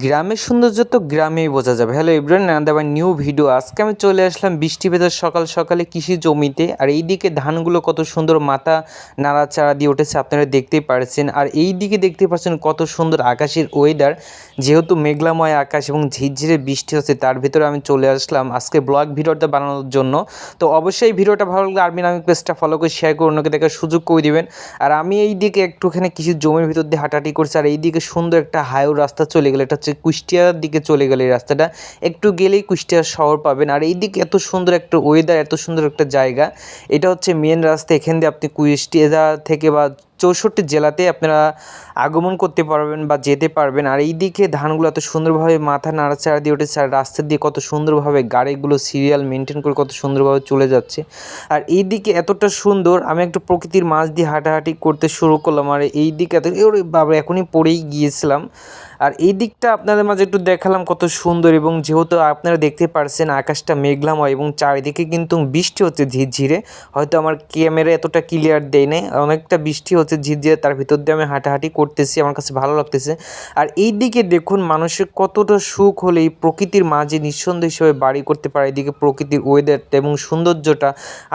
গ্রামের সৌন্দর্য তো গ্রামেই বোঝা যাবে। হ্যালো এভরিওয়ান নান্দা আবার নিউ ভিডিও আজকে আমি চলে আসলাম বৃষ্টি ভেতর সকাল সকালে কৃষি জমিতে। আর এই দিকে ধানগুলো কত সুন্দর মাথা নাড়াচাড়া দিয়ে উঠেছে, আপনারা দেখতেই পারছেন। আর এই দিকে দেখতে পাচ্ছেন কত সুন্দর আকাশের ওয়েদার যেহেতু মেঘলাময় আকাশ এবং ঝিরঝিরে বৃষ্টি হচ্ছে, তার ভিতরে আমি চলে আসলাম আজকে ব্লগ ভিডিওটা বানানোর জন্য। তো অবশ্যই ভিডিওটা ভালো লাগলে আর্মি নামিক পেজটা ফলো করে শেয়ার করে অন্যকে দেখার সুযোগ করে দিবেন। আর আমি এই দিকে একটুখানি কিছু জমির ভিতর দিয়ে হাঁটাহাঁটি করছি, আর এই দিকে সুন্দর একটা হাইও রাস্তা চলে গেলে এটা হচ্ছে কুষ্টিয়ার দিকে চলে গেলে এই রাস্তাটা। একটু গেলেই কুষ্টিয়া শহর পাবেন। আর এই দিকে এত সুন্দর একটা ওয়েদার এত সুন্দর একটা জায়গা, এটা হচ্ছে মেন রাস্তা। এখান দিয়ে আপনি কুষ্টিয়া থেকে বা চৌষট্টি জেলাতে আপনারা আগমন করতে পারবেন বা যেতে পারবেন। আর এই দিকে ধানগুলো এত সুন্দরভাবে মাথা নাড়াচাড়া দিয়ে উঠেছে আর রাস্তা দিয়ে কত সুন্দরভাবে গাড়িগুলো সিরিয়াল মেনটেন করে কত সুন্দরভাবে চলে যাচ্ছে। আর এই দিকে এতটা সুন্দর, আমি একটু প্রকৃতির মাঝ দিয়ে হাঁটাহাঁটি করতে শুরু করলাম। আর এই দিকে এত বাবা, এখনই পড়েই গিয়েছিলাম। আর এই দিকটা আপনাদের মাঝে একটু দেখালাম কত সুন্দর এবং যেহেতু আপনারা দেখতে পারছেন আকাশটা মেঘলাময় এবং চারিদিকে কিন্তু বৃষ্টি হচ্ছে ঝিরঝিরে, হয়তো আমার ক্যামেরা এতটা ক্লিয়ার দেয় নাই। অনেকটা বৃষ্টি হচ্ছে ঝিরঝিরে, তার ভিতর দিয়ে আমি হাঁটাহাঁটি করতেছি, আমার কাছে ভালো লাগতেছে। আর এই দিকে দেখুন মানুষের কতটা সুখ হলে এই প্রকৃতির মাঝে নিঃসন্দেহ হিসেবে বাড়ি করতে পারে। এদিকে প্রকৃতির ওয়েদারটা এবং সৌন্দর্যটা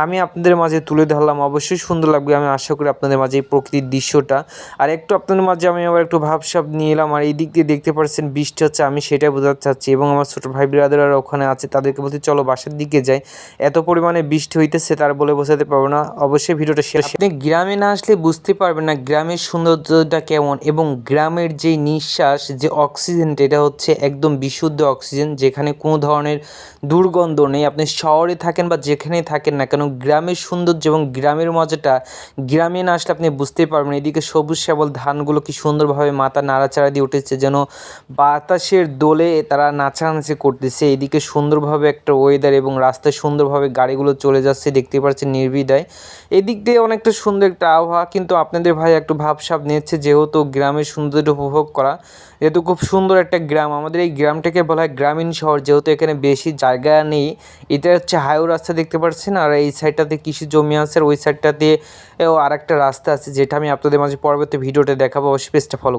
আমি আপনাদের মাঝে তুলে ধরলাম। অবশ্যই সুন্দর লাগবে, আমি আশা করি আপনাদের মাঝে এই প্রকৃতির দৃশ্যটা। আর একটু আপনাদের মাঝে আমি আবার একটু ভাবসাব নিয়ে এলাম। আর এই দিক দিয়ে দেখতে পাচ্ছেন বৃষ্টি হচ্ছে, আমি সেটাই বোঝাতে চাচ্ছি। এবং আমার ছোটো ভাই বিরাদারা ওখানে আছে, তাদেরকে বলতে চলো বাসার দিকে যাই। এত পরিমাণে বৃষ্টি হইতেছে, তার বলে বোঝাতে পারব না। অবশ্যই ভিডিওটা শেয়ার আপনি গ্রামে না আসলে বুঝতে পারবেন না গ্রামের সৌন্দর্যটা কেমন এবং গ্রামের যে নিঃশ্বাস, যে অক্সিজেনটা এটা হচ্ছে একদম বিশুদ্ধ অক্সিজেন, যেখানে কোনো ধরনের দুর্গন্ধ নেই। আপনি শহরে থাকেন বা যেখানেই থাকেন না কেন, গ্রামের সৌন্দর্য এবং গ্রামের মজাটা, গ্রামে না আসলে আপনি বুঝতে পারবেন এদিকে সবুজ শ্যাবল ধানগুলো কি সুন্দরভাবে মাথা নাড়াচাড়া দিয়ে উঠেছে যেন বাতাসের দোলে তারা নাচানাচি করতেছে। এদিকে সুন্দরভাবে একটা ওয়েদার এবং রাস্তায় সুন্দরভাবে গাড়িগুলো চলে যাচ্ছে দেখতে পাচ্ছেন নির্বিধায় এদিক দিয়ে অনেকটা সুন্দর একটা আবহাওয়া, কিন্তু আপনাদের ভাই একটু ভাবসাব নিচ্ছে, যেহেতু গ্রামের সৌন্দর্য উপভোগ করা, যেহেতু খুব সুন্দর একটা গ্রাম, আমাদের এই গ্রামটাকে বলা হয় গ্রামীণ শহর, যেহেতু এখানে বেশি জায়গা নেই। এটা হচ্ছে হাইও রাস্তা, দেখতে পাচ্ছেন? আর এই সাইডটাতে কৃষি জমি আছে, আর ওই সাইডটাতে আর একটা রাস্তা আছে, যেটা আমি আপনাদের মাঝে পরবর্তী ভিডিওতে দেখাবো, অবশ্যই পেজটা ফলো